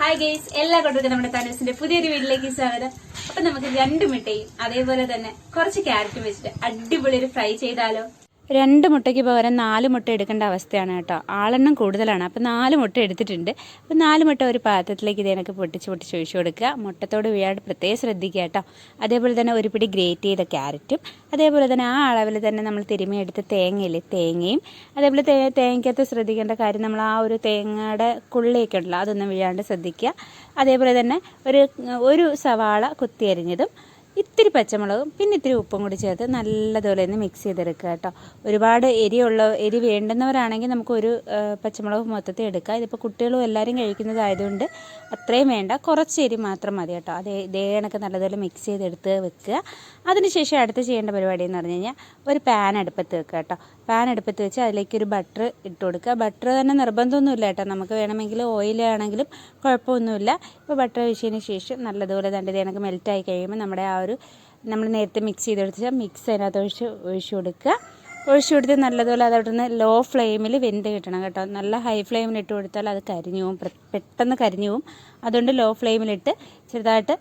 Hi guys എല്ലാ നമ്മുടെ തനുസിന്റെ പുതിയൊരു വീട്ടിലേക്ക് സ്വാഗതം. അപ്പൊ നമുക്ക് രണ്ട് മിഠയും അതേപോലെ തന്നെ കുറച്ച് ക്യാരറ്റും വെച്ചിട്ട് അടിപൊളി ഒരു ഫ്രൈ ചെയ്താലോ? രണ്ട് മുട്ടയ്ക്ക് പകരം നാല് മുട്ട എടുക്കേണ്ട അവസ്ഥയാണ് കേട്ടോ. ആളെണ്ണം കൂടുതലാണ്. അപ്പോൾ നാല് മുട്ട എടുത്തിട്ടുണ്ട്. അപ്പോൾ നാല് മുട്ട ഒരു പാത്രത്തിലേക്ക് ഇതിനൊക്കെ പൊട്ടിച്ച് പൊട്ടിച്ച് ഒഴിച്ചു കൊടുക്കുക. മുട്ടത്തോട് വീഴാണ്ട് പ്രത്യേകം ശ്രദ്ധിക്കുക കേട്ടോ. അതേപോലെ തന്നെ ഒരു പിടി ഗ്രേറ്റ് ചെയ്ത ക്യാരറ്റും. അതേപോലെ തന്നെ ആ അളവിൽ തന്നെ നമ്മൾ തിരുമ്മി എടുത്ത തേങ്ങയില്ലേ തേങ്ങയും. അതേപോലെ തേ തേങ്ങയ്ക്കകത്ത് ശ്രദ്ധിക്കേണ്ട കാര്യം നമ്മൾ ആ ഒരു തേങ്ങയുടെ കുള്ളിയൊക്കെ ഉണ്ടല്ലോ അതൊന്നും വീഴാണ്ട് ശ്രദ്ധിക്കുക. അതേപോലെ തന്നെ ഒരു ഒരു സവാള കുത്തിയരിഞ്ഞതും ഇത്തിരി പച്ചമുളകും പിന്നെ ഇത്തിരി ഉപ്പും കൂടി ചേർത്ത് നല്ലതുപോലെ ഒന്ന് മിക്സ് ചെയ്തെടുക്കുക കേട്ടോ. ഒരുപാട് എരിയുള്ള എരി വേണ്ടുന്നവരാണെങ്കിൽ നമുക്ക് ഒരു പച്ചമുളക് മൊത്തത്തിൽ എടുക്കാം. ഇതിപ്പോൾ കുട്ടികളും എല്ലാവരും കഴിക്കുന്നതായതുകൊണ്ട് അത്രയും വേണ്ട. കുറച്ച് എരി മാത്രം മതി കേട്ടോ. അതേ ഇതേ കണക്ക് നല്ലതുപോലെ മിക്സ് ചെയ്തെടുത്ത് വെക്കുക. അതിനുശേഷം അടുത്ത് ചെയ്യേണ്ട പരിപാടി എന്ന് പറഞ്ഞു കഴിഞ്ഞാൽ ഒരു പാൻ അടുപ്പത്ത് വെക്കുക കേട്ടോ. പാൻ അടുപ്പത്ത് വെച്ച് അതിലേക്ക് ഒരു ബട്ടർ ഇട്ട് കൊടുക്കുക. ബട്ടർ തന്നെ നിർബന്ധമൊന്നുമില്ല കേട്ടോ. നമുക്ക് വേണമെങ്കിൽ ഓയിൽ ആണെങ്കിലും കുഴപ്പമൊന്നുമില്ല. ഇപ്പോൾ ബട്ടർ ഒഴിച്ചതിന് ശേഷം നല്ലതുപോലെ ഇത് കണക്ക് മെൽറ്റായി കഴിയുമ്പോൾ നമ്മുടെ ആ ഒരു നമ്മൾ നേരത്തെ മിക്സ് ചെയ്തെടുത്ത മിക്സ് അതിനകത്ത് ഒഴിച്ച് ഒഴിച്ചു കൊടുക്കുക. ഒഴിച്ചു കൊടുത്ത് നല്ലതുപോലെ അതവിടുന്ന് ലോ ഫ്ലെയിമിൽ വെന്ത് കിട്ടണം കേട്ടോ. നല്ല ഹൈ ഫ്ലെയിമിൽ ഇട്ട് കൊടുത്താൽ അത് കരിഞ്ഞു പോവും പെട്ടെന്ന് കരിഞ്ഞു പോവും അതുകൊണ്ട് ലോ ഫ്ലെയിമിലിട്ട് ചെറുതായിട്ട്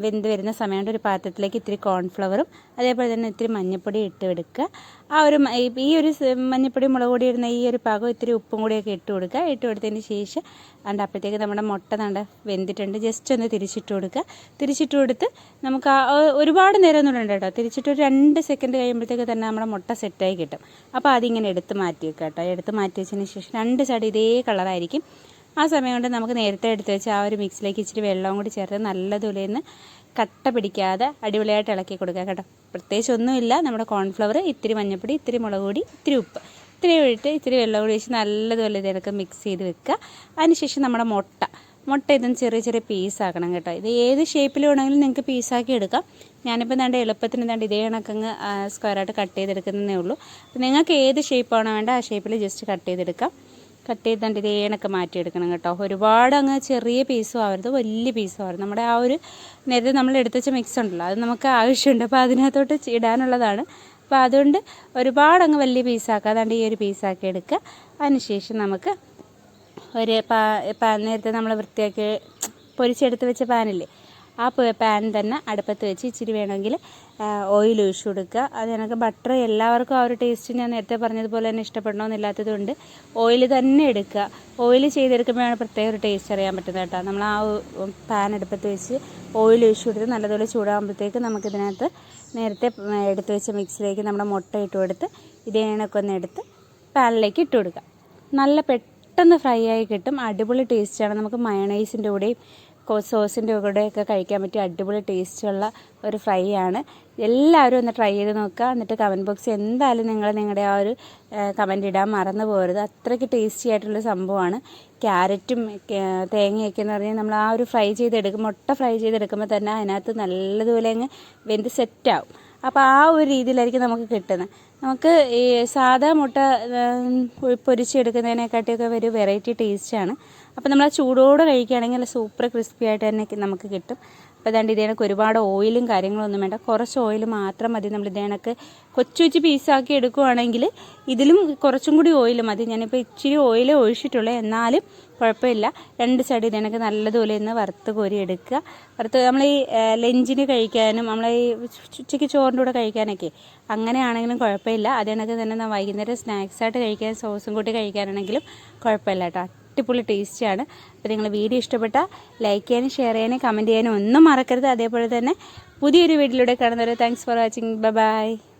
വെന്ത് വരുന്ന സമയം കൊണ്ട് ഒരു പാത്രത്തിലേക്ക് ഇത്തിരി കോൺഫ്ലവറും അതേപോലെ തന്നെ ഇത്തിരി മഞ്ഞപ്പൊടി ഇട്ട് എടുക്കുക ആ ഒരു ഈ- ഒരു മഞ്ഞപ്പൊടി മുളക് പൊടി ഇടുന്ന ഈ ഒരു പാകം ഇത്തിരി ഉപ്പും കൂടിയൊക്കെ ഇട്ട് കൊടുക്കുക. ഇട്ട് കൊടുത്തതിന് ശേഷം അണ്ട് അപ്പോഴത്തേക്ക് നമ്മുടെ മുട്ട നണ്ട വെന്തിട്ടുണ്ട്. ജസ്റ്റ് ഒന്ന് തിരിച്ചിട്ട് കൊടുക്കുക. തിരിച്ചിട്ട് കൊടുത്ത് നമുക്ക് ആ ഒരുപാട് നേരം ഒന്നും ഇടണ്ട കേട്ടോ. തിരിച്ചിട്ട് ഒരു രണ്ട് സെക്കൻഡ് കഴിയുമ്പോഴത്തേക്ക് തന്നെ നമ്മുടെ മുട്ട സെറ്റായി കിട്ടും. അപ്പോൾ അതിങ്ങനെ എടുത്ത് മാറ്റി വെക്കുക കേട്ടോ. എടുത്ത് മാറ്റി വെച്ചതിന് ശേഷം രണ്ട് സൈഡ് ഇതേ കളറായിരിക്കും ആ സമയം കൊണ്ട് നമുക്ക് നേരത്തെ എടുത്ത് വെച്ച് ആ ഒരു മിക്സിലേക്ക് ഇച്ചിരി വെള്ളവും കൂടി ചേർത്ത് നല്ലതുപോലെ ഒന്ന് കട്ട പിടിക്കാതെ അടിപൊളിയായിട്ട് ഇളക്കി കൊടുക്കുക കേട്ടോ. പ്രത്യേകിച്ച് ഒന്നുമില്ല. നമ്മുടെ കോൺഫ്ലവർ ഇത്തിരി മഞ്ഞൾപ്പൊടി ഇത്തിരി മുളക് പൊടി ഇത്തിരി ഉപ്പ്. ഇത്തിരി ഒഴിട്ട് ഇത്തിരി വെള്ളം കൂടി ഒഴിച്ച് നല്ലതുപോലെ ഇതിനൊക്കെ മിക്സ് ചെയ്ത് വെക്കുക. അതിനുശേഷം നമ്മുടെ മുട്ട. മുട്ട ഇതും ചെറിയ ചെറിയ പീസാക്കണം കേട്ടോ. ഇത് ഏത് ഷേപ്പിൽ വേണമെങ്കിലും നിങ്ങൾക്ക് പീസാക്കി എടുക്കാം. ഞാനിപ്പോൾ എന്താണ്ട് എളുപ്പത്തിന് എന്താണ്ട് ഇതേ കണക്കങ്ങ് സ്ക്വയറായിട്ട് കട്ട് ചെയ്തെടുക്കുന്നതേ ഉള്ളൂ. നിങ്ങൾക്ക് ഏത് ഷേപ്പാണോ വേണ്ട ആ ഷേപ്പിൽ ജസ്റ്റ് കട്ട് ചെയ്തെടുക്കാം. കട്ട് ചെയ്തിട്ട് ഇതേ കണക്ക് മാറ്റിയെടുക്കണം കേട്ടോ. ഒരുപാട് അങ്ങ് ചെറിയ പീസും ആവരുത് വലിയ പീസും ആവരുത്. നമ്മുടെ ആ ഒരു നേരത്തെ നമ്മൾ എടുത്തുവെച്ച മിക്സ് ഉണ്ടല്ലോ അത് നമുക്ക് ആവശ്യമുണ്ട്. അപ്പോൾ അതിനകത്തോട്ട് ഇടാനുള്ളതാണ്. അപ്പോൾ അതുകൊണ്ട് ഒരുപാട് അങ്ങ് വലിയ പീസാക്കാതാണ്ട് ഈ ഒരു പീസാക്കി എടുക്കുക. അതിനുശേഷം നമുക്ക് ഒരു പാ നേരത്തെ നമ്മൾ വൃത്തിയാക്കി പൊരിച്ചെടുത്ത് വെച്ച പാനില്ലേ ആ പാൻ തന്നെ അടുപ്പത്ത് വെച്ച് ഇച്ചിരി വേണമെങ്കിൽ ഓയിൽ ഒഴിച്ചു കൊടുക്കുക. അത് എനിക്ക് ബട്ടർ എല്ലാവർക്കും ആ ഒരു ടേസ്റ്റ് ഞാൻ നേരത്തെ പറഞ്ഞതുപോലെ തന്നെ ഇഷ്ടപ്പെടണമെന്നില്ലാത്തത് കൊണ്ട് ഓയിൽ തന്നെ എടുക്കുക. ഓയിൽ ചെയ്തെടുക്കുമ്പോഴാണ് പ്രത്യേക ഒരു ടേസ്റ്റ് അറിയാൻ പറ്റുന്നത് കേട്ടോ. നമ്മൾ ആ പാൻ അടുപ്പത്ത് വെച്ച് ഓയിൽ ഒഴിച്ചു കൊടുത്ത് നല്ലതുപോലെ ചൂടാകുമ്പോഴത്തേക്ക് നമുക്കിതിനകത്ത് നേരത്തെ എടുത്ത് വെച്ച മിക്സിലേക്ക് നമ്മുടെ മുട്ട ഇട്ട് കൊടുത്ത് ഇതേ കണക്ക് ഒന്ന് എടുത്ത് പാനിലേക്ക് ഇട്ട് കൊടുക്കുക. നല്ല പെട്ടെന്ന് ഫ്രൈ ആയി കിട്ടും. അടിപൊളി ടേസ്റ്റാണ് നമുക്ക് മയണൈസിന്റെ കൂടെയും സോസിന്റെ കൂടെയൊക്കെ കഴിക്കാൻ പറ്റിയ അടിപൊളി ടേസ്റ്റുള്ള ഒരു ഫ്രൈ ആണ്. എല്ലാവരും ഒന്ന് ട്രൈ ചെയ്ത് നോക്കുക. എന്നിട്ട് കമന്റ് ബോക്സ് എന്തായാലും നിങ്ങൾ നിങ്ങളുടെ ആ ഒരു കമന്റ് ഇടാൻ മറന്നു പോകരുത്. അത്രയ്ക്ക് ടേസ്റ്റി ആയിട്ടുള്ള സംഭവമാണ്. ക്യാരറ്റും തേങ്ങയൊക്കെ എന്ന് പറഞ്ഞാൽ നമ്മൾ ആ ഒരു ഫ്രൈ ചെയ്തെടുക്കും മുട്ട ഫ്രൈ ചെയ്തെടുക്കുമ്പോൾ തന്നെ അതിനകത്ത് നല്ലതുപോലെ അങ്ങ് വെന്ത് സെറ്റാവും അപ്പോൾ ആ ഒരു രീതിയിലായിരിക്കും നമുക്ക് കിട്ടുന്നത്. നമുക്ക് ഈ സാധാ മുട്ട പൊരിച്ചെടുക്കുന്നതിനെക്കാട്ടിയൊക്കെ ഒരു വെറൈറ്റി ടേസ്റ്റാണ് അപ്പോൾ നമ്മൾ ആ ചൂടോടെ കഴിക്കുകയാണെങ്കിൽ നല്ല സൂപ്പർ ക്രിസ്പി ആയിട്ട് തന്നെ നമുക്ക് കിട്ടും. അപ്പോൾ ഇതാണ്ട് ഇതേ കണക്ക് ഒരുപാട് ഓയിലും കാര്യങ്ങളൊന്നും വേണ്ട. കുറച്ച് ഓയിൽ മാത്രം മതി. നമ്മൾ ഇതേ കണക്ക് കൊച്ചു കൊച്ചു പീസാക്കി എടുക്കുകയാണെങ്കിൽ ഇതിലും കുറച്ചും കൂടി ഓയിൽ മതി. ഞാനിപ്പോൾ ഇച്ചിരി ഓയിൽ ഒഴിച്ചിട്ടുള്ളൂ. എന്നാലും കുഴപ്പമില്ല. രണ്ട് സൈഡ് ഇതേ കണക്ക് നല്ലതുപോലെ ഒന്ന് വറുത്ത് കോരി എടുക്കുക. വറുത്ത് നമ്മൾ ഈ ലഞ്ചിന് കഴിക്കാനും നമ്മൾ ഈ ഉച്ചയ്ക്ക് ചോറിന്റെ കൂടെ കഴിക്കാനൊക്കെ അങ്ങനെയാണെങ്കിലും കുഴപ്പമില്ല. അത് കണക്ക് തന്നെ വൈകുന്നേരം സ്നാക്സായിട്ട് കഴിക്കാൻ സോസും കൂട്ടി കഴിക്കാനാണെങ്കിലും കുഴപ്പമില്ല കേട്ടോ. അടിപൊളി ടേസ്റ്റിയാണ് അപ്പോൾ നിങ്ങൾ വീഡിയോ ഇഷ്ടപ്പെട്ടാൽ ലൈക്ക് ചെയ്യാനും ഷെയർ ചെയ്യാനും കമന്റ് ചെയ്യാനും ഒന്നും മറക്കരുത്. അതേപോലെ തന്നെ പുതിയൊരു വീഡിയോയിലൂടെ കാണുന്നവരെ താങ്ക്സ് ഫോർ വാച്ചിങ് ബൈ